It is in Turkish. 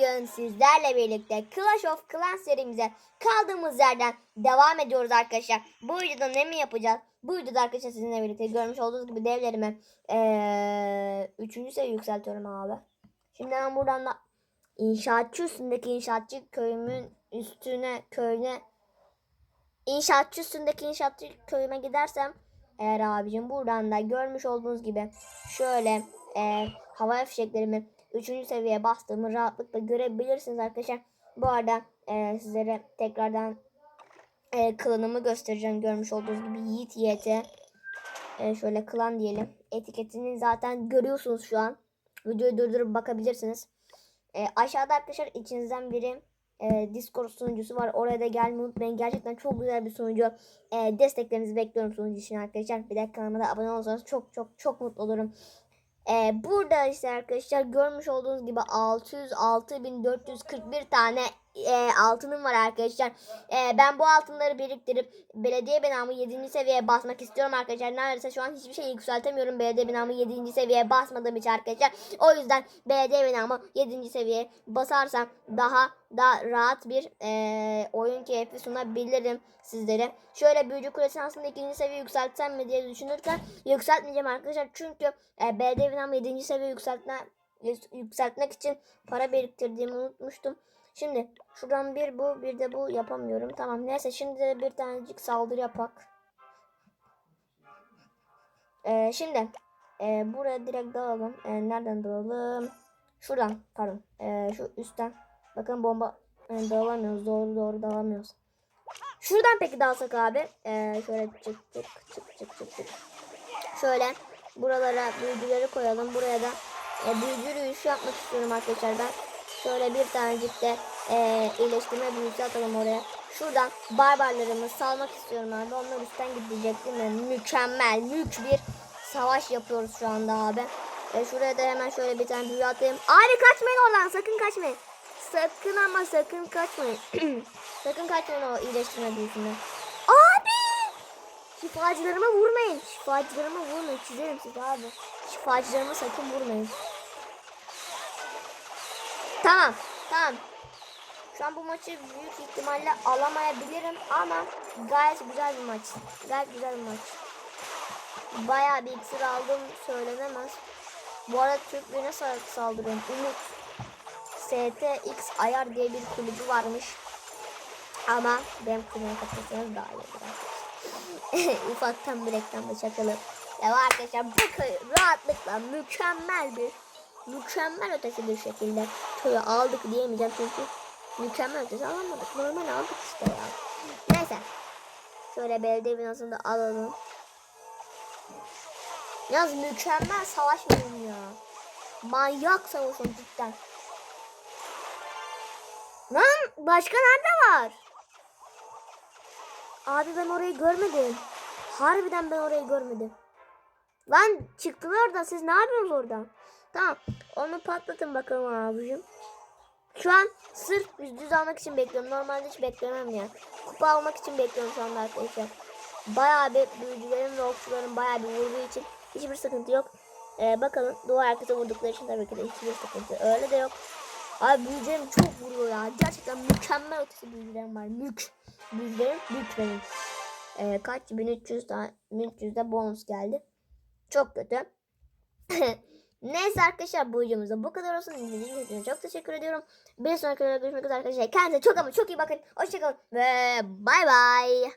Bugün sizlerle birlikte Clash of Clans serimize kaldığımız yerden devam ediyoruz arkadaşlar. Bu videoda ne mi yapacağız? Bu videoda arkadaşlar sizinle birlikte görmüş olduğunuz gibi devlerimi ee, 3. seviye yükseltiyorum abi. Şimdi ben buradan da inşaatçı üstündeki inşaatçı köyümün üstüne köyüne inşaatçı üstündeki inşaatçı köyüme gidersem eğer abicim buradan da görmüş olduğunuz gibi şöyle e, hava fişeklerimi 3. seviyeye bastığımı rahatlıkla görebilirsiniz arkadaşlar. Bu arada e, sizlere tekrardan e, klanımı göstereceğim. Görmüş olduğunuz gibi Yiğit YT. E, şöyle klan diyelim. Etiketini zaten görüyorsunuz şu an. Videoyu durdurup bakabilirsiniz. E, aşağıda arkadaşlar içinizden biri e, Discord sunucusu var. Oraya da gelmeyi unutmayın. Gerçekten çok güzel bir sunucu. E, desteklerinizi bekliyorum sunucu için arkadaşlar. Bir de kanalıma da abone olursanız çok çok çok mutlu olurum. Ee, burada işte arkadaşlar görmüş olduğunuz gibi 606.441 tane e, altınım var arkadaşlar. E, ben bu altınları biriktirip belediye binamı 7. seviyeye basmak istiyorum arkadaşlar. Neredeyse şu an hiçbir şey yükseltemiyorum belediye binamı 7. seviyeye basmadığım için arkadaşlar. O yüzden belediye binamı 7. seviyeye basarsam daha da rahat bir e, oyun keyfi sunabilirim sizlere. Şöyle büyücü kulesi aslında 2. seviye yükseltsem mi diye düşünürken yükseltmeyeceğim arkadaşlar. Çünkü e, belediye binamı 7. seviye yükseltme, yükseltmek için para biriktirdiğimi unutmuştum. Şimdi şuradan bir bu bir de bu yapamıyorum. Tamam neyse şimdi bir tanecik saldırı yapak. Ee, şimdi e, buraya direkt dalalım. E, nereden dalalım? Şuradan pardon. E, şu üstten. Bakın bomba e, dalamıyoruz. Doğru doğru dalamıyoruz. Şuradan peki dalsak abi. E, şöyle çık çık çık çık çık çık. Şöyle buralara büyücüleri koyalım. Buraya da e, büyücü yürüyüşü yapmak istiyorum arkadaşlar ben. Şöyle bir tanecik de e, iyileştirme büyüsü atalım oraya. Şuradan barbarlarımı salmak istiyorum abi. Onlar üstten gidecek değil mi? Mükemmel, mük bir savaş yapıyoruz şu anda abi. E, şuraya da hemen şöyle bir tane büyü atayım. Abi kaçmayın oradan, sakın kaçmayın. Sakın ama sakın kaçmayın. sakın kaçmayın o iyileştirme büyüsünden. Abi! Şifacılarıma vurmayın. Şifacılarıma vurmayın. Çizerim sizi abi. Şifacılarıma sakın vurmayın. Tamam. Tamam. Şu an bu maçı büyük ihtimalle alamayabilirim ama gayet güzel bir maç. Gayet güzel bir maç. Bayağı bir iksir aldım söylenemez. Bu arada Türklüğüne saldırıyorum. Umut STX Ayar diye bir kulübü varmış. Ama benim kulübüme katılsanız daha iyi olur. Ufaktan bir reklamda çakalım. Ya arkadaşlar bu rahatlıkla mükemmel bir mükemmel ötesi bir şekilde köyü aldık diyemeyeceğim çünkü mükemmel ötesi alamadık. Normal aldık işte ya. Neyse. Şöyle belediye binasını da alalım. Yalnız mükemmel savaş mıyım ya? Manyak savaşım cidden. Lan başka nerede var? Abi ben orayı görmedim. Harbiden ben orayı görmedim. Lan çıktılar oradan siz ne yapıyorsunuz oradan? Tamam onu patlatın bakalım abicim. Şu an sırf düz almak için bekliyorum. Normalde hiç beklemem ya. Kupa almak için bekliyorum şu anda arkadaşlar. Bayağı bir büyücülerin ve okçuların bayağı bir vurduğu için hiçbir sıkıntı yok. Ee, bakalım duvar arkası vurdukları için tabii ki de hiçbir sıkıntı öyle de yok. Abi büyücülerim çok vuruyor ya. Gerçekten mükemmel ötesi büyücülerim var. Mük. Büyücülerim mük benim. Ee, kaç? 1300 tane 1300'de bonus geldi. Çok kötü. Neyse arkadaşlar bu videomuzda bu kadar olsun. İzlediğiniz için çok teşekkür ediyorum. Bir sonraki videoda görüşmek üzere arkadaşlar. Kendinize çok ama çok iyi bakın. Hoşçakalın ve bay bay.